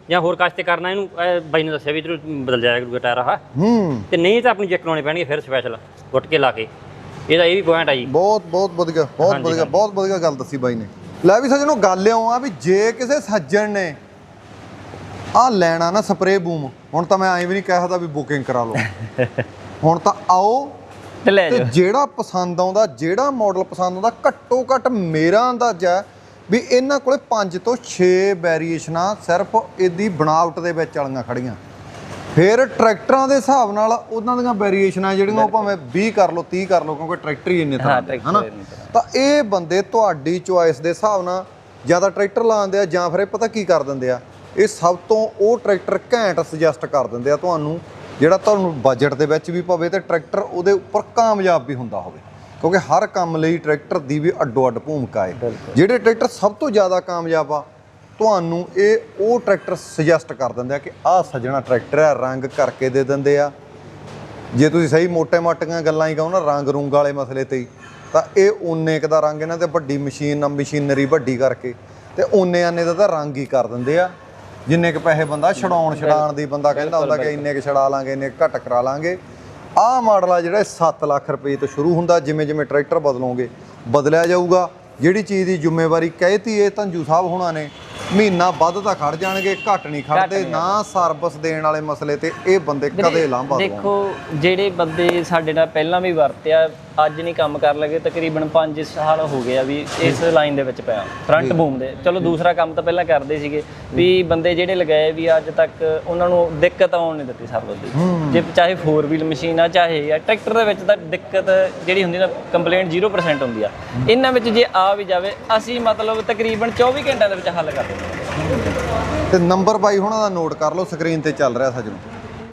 ਜਾਂ ਹੋਰ ਕਾਸਤੇ ਕਰਨਾ ਇਹਨੂੰ ਇਹ ਬਾਈ ਨੇ ਦੱਸਿਆ ਵੀ ਇਧਰ ਬਦਲ ਜਾਇਆ ਕਰੂਗਾ ਟਾਇਰ ਆਹ। ਤੇ ਨਹੀਂ ਤਾਂ ਆਪਣੀ ਜੈਕ ਲਾਉਣੀ ਪੈਣਗੇ ਫਿਰ ਸਪੈਸ਼ਲ ਗੁੱਟ ਕੇ ਲਾ ਕੇ। ਇਹਦਾ ਇਹ ਵੀ ਪੁਆਇੰਟ ਆ ਜੀ। ਬਹੁਤ ਬਹੁਤ ਵਧੀਆ ਬਹੁਤ ਵਧੀਆ ਬਹੁਤ ਵਧੀਆ ਗੱਲ ਦੱਸੀ ਬਾਈ ਨੇ। ਲੈ ਵੀ ਸੱਜਣੋ ਗੱਲ ਇਉਂ ਆ ਵੀ ਜੇ ਕਿਸੇ ਸੱਜਣ ਨੇ ਆ ਲੈਣਾ ਨਾ ਸਪਰੇ ਬੂਮ। ਹੁਣ ਤਾਂ ਮੈਂ ਐਂ ਵੀ ਨਹੀਂ ਕਹਿ ਸਕਦਾ ਵੀ ਬੁਕਿੰਗ ਕਰਾ ਲਓ। <laughs> ਹੁਣ ਤਾਂ ਆਓ ਤੇ ਲੈ ਤੇ ਜਾਓ। ਜਿਹੜਾ ਪਸੰਦ ਆਉਂਦਾ ਜਿਹੜਾ ਮਾਡਲ ਪਸੰਦ ਆਉਂਦਾ ਘੱਟੋ ਘੱਟ ਮੇਰਾ ਅੰਦਾਜ਼ਾ ਵੀ ਇਹਨਾਂ ਕੋਲੇ 5 ਤੋਂ 6 ਵੇਰੀਏਸ਼ਨਾਂ ਸਿਰਫ ਇਹਦੀ ਬਣਾਵਟ ਦੇ ਵਿੱਚ ਵਾਲੀਆਂ ਖੜੀਆਂ ਫਿਰ ਟਰੈਕਟਰਾਂ ਦੇ ਹਿਸਾਬ ਨਾਲ ਉਹਨਾਂ ਦੀਆਂ ਵੇਰੀਏਸ਼ਨਾਂ ਜਿਹੜੀਆਂ ਉਹ ਭਾਵੇਂ 20 ਕਰ ਲਓ 30 ਕਰ ਲਓ ਕਿਉਂਕਿ ਟਰੈਕਟਰ ਹੀ ਇੰਨੇ ਤਰ੍ਹਾਂ ਦੇ ਹਨਾ। ਤਾਂ ਇਹ ਬੰਦੇ ਤੁਹਾਡੀ ਚੁਆਇਸ ਦੇ ਹਿਸਾਬ ਨਾਲ ਜ਼ਿਆਦਾ ਟਰੈਕਟਰ ਲਾਉਂਦੇ ਆ ਜਾਂ ਫਿਰ ਇਹ ਪਤਾ ਕੀ ਕਰ ਦਿੰਦੇ ਆ? ਇਹ ਸਭ ਤੋਂ ਉਹ ਟਰੈਕਟਰ ਘੈਂਟ ਸੁਜੈਸਟ ਕਰ ਦਿੰਦੇ ਆ ਤੁਹਾਨੂੰ ਜਿਹੜਾ ਤੁਹਾਨੂੰ ਬਜਟ ਦੇ ਵਿੱਚ ਵੀ ਪਵੇ ਤੇ ਟਰੈਕਟਰ ਉਹਦੇ ਉੱਪਰ ਕਾਮਯਾਬ ਵੀ ਹੁੰਦਾ ਹੋਵੇ। ਕਿਉਂਕਿ ਹਰ ਕੰਮ ਲਈ ਟਰੈਕਟਰ ਦੀ ਵੀ ਅੱਡੋ ਅੱਡ ਭੂਮਿਕਾ ਹੈ। ਜਿਹੜੇ ਟਰੈਕਟਰ ਸਭ ਤੋਂ ਜ਼ਿਆਦਾ ਕਾਮਯਾਬ ਆ ਤੁਹਾਨੂੰ ਇਹ ਉਹ ਟਰੈਕਟਰ ਸੁਜੈਸਟ ਕਰ ਦਿੰਦੇ ਆ ਕਿ ਆਹ ਸੱਜਣਾ ਟਰੈਕਟਰ ਹੈ ਰੰਗ ਕਰਕੇ ਦੇ ਦਿੰਦੇ ਆ। ਜੇ ਤੁਸੀਂ ਸਹੀ ਮੋਟੇ-ਮਾਟੀਆਂ ਗੱਲਾਂ ਹੀ ਕਹੋ ਨਾ ਰੰਗ ਰੂੰਗ ਵਾਲੇ ਮਸਲੇ ਤੇ ਹੀ, ਤਾਂ ਇਹ ਓਨੇ ਕੁ ਦਾ ਰੰਗ ਇਹਨਾਂ ਤੇ ਵੱਡੀ ਮਸ਼ੀਨ ਨਾਲ ਮਸ਼ੀਨਰੀ ਵੱਡੀ ਕਰਕੇ ਤੇ ਓਨੇ ਆਨੇ ਦਾ ਤਾਂ ਰੰਗ ਹੀ ਕਰ ਦਿੰਦੇ ਆ। ਜਿੰਨੇ ਕੁ ਪੈਸੇ ਬੰਦਾ ਛਡਾਉਣ ਛਡਾਣ ਦੀ ਬੰਦਾ ਕਹਿੰਦਾ ਹੁੰਦਾ ਕਿ ਇੰਨੇ ਕੁ ਛਡਾ ਲਾਂਗੇ ਇੰਨੇ ਘੱਟ ਕਰਾ ਲਾਂਗੇ। ਆਹ ਮਾਡਲ ਆ ਜਿਹੜਾ ਇਹ 7 ਲੱਖ ਰੁਪਏ ਤੋਂ ਸ਼ੁਰੂ ਹੁੰਦਾ ਜਿਵੇਂ ਜਿਵੇਂ ਟਰੈਕਟਰ ਬਦਲੋਗੇ ਬਦਲਿਆ ਜਾਊਗਾ। ਜਿਹੜੀ ਚੀਜ਼ ਦੀ ਜ਼ਿੰਮੇਵਾਰੀ ਕਹਿਤੀ ਇਹ ਧੰਜੂ ਸਾਹਿਬ ਹੋਣਾ ਨੇ ਮਹੀਨਾ ਵੱਧ ਤਾਂ ਖੜ ਜਾਣਗੇ ਘੱਟ ਨਹੀਂ ਖੜਦੇ ਨਾ ਸਰਵਿਸ ਦੇਣ ਵਾਲੇ ਮਸਲੇ ਤੇ ਇਹ ਬੰਦੇ ਕਦੇ ਲਾਂਭਾ ਦੇਖੋ ਜਿਹੜੇ ਬੰਦੇ ਸਾਡੇ ਨਾਲ ਪਹਿਲਾਂ ਵੀ ਵਰਤਿਆ ਅੱਜ ਨਹੀਂ ਕੰਮ ਕਰ ਲਗੇ ਤਕਰੀਬਨ 5 ਸਾਲ ਹੋ ਗਏ ਆ ਵੀ ਇਸ ਲਾਈਨ ਦੇ ਵਿੱਚ ਪਿਆ ਫਰੰਟ ਬੂਮ ਦੇ। ਚਲੋ ਦੂਸਰਾ ਕੰਮ ਤਾਂ ਪਹਿਲਾਂ ਕਰਦੇ ਸੀਗੇ ਵੀ ਬੰਦੇ ਜਿਹੜੇ ਲਗਾਏ ਵੀ ਅੱਜ ਤੱਕ ਉਹਨਾਂ ਨੂੰ ਦਿੱਕਤ ਆਉਣ ਨਹੀਂ ਦਿੱਤੀ ਸਰਵਿਸ ਦੀ। ਜੇ ਚਾਹੇ 4 ਵੀਲ ਮਸ਼ੀਨ ਆ ਚਾਹੇ ਆ ਟਰੈਕਟਰ ਦੇ ਵਿੱਚ ਤਾਂ ਦਿੱਕਤ ਜਿਹੜੀ ਹੁੰਦੀ ਨਾ ਕੰਪਲੇਂਟ 0% ਹੁੰਦੀ ਆ। ਇਹਨਾਂ ਵਿੱਚ ਜੇ ਆ ਵੀ ਜਾਵੇ ਅਸੀਂ ਮਤਲਬ ਤਕਰੀਬਨ 24 ਘੰਟਿਆਂ ਦੇ ਵਿੱਚ ਹੱਲ ਕਰ ਦਿੰਦੇ ਤੇ ਨੰਬਰ ਬਾਈ ਹੁਣਾਂ ਦਾ ਨੋਟ ਕਰ ਲਓ ਸਕਰੀਨ ਤੇ ਚੱਲ ਰਿਹਾ ਸੱਜਣੋ।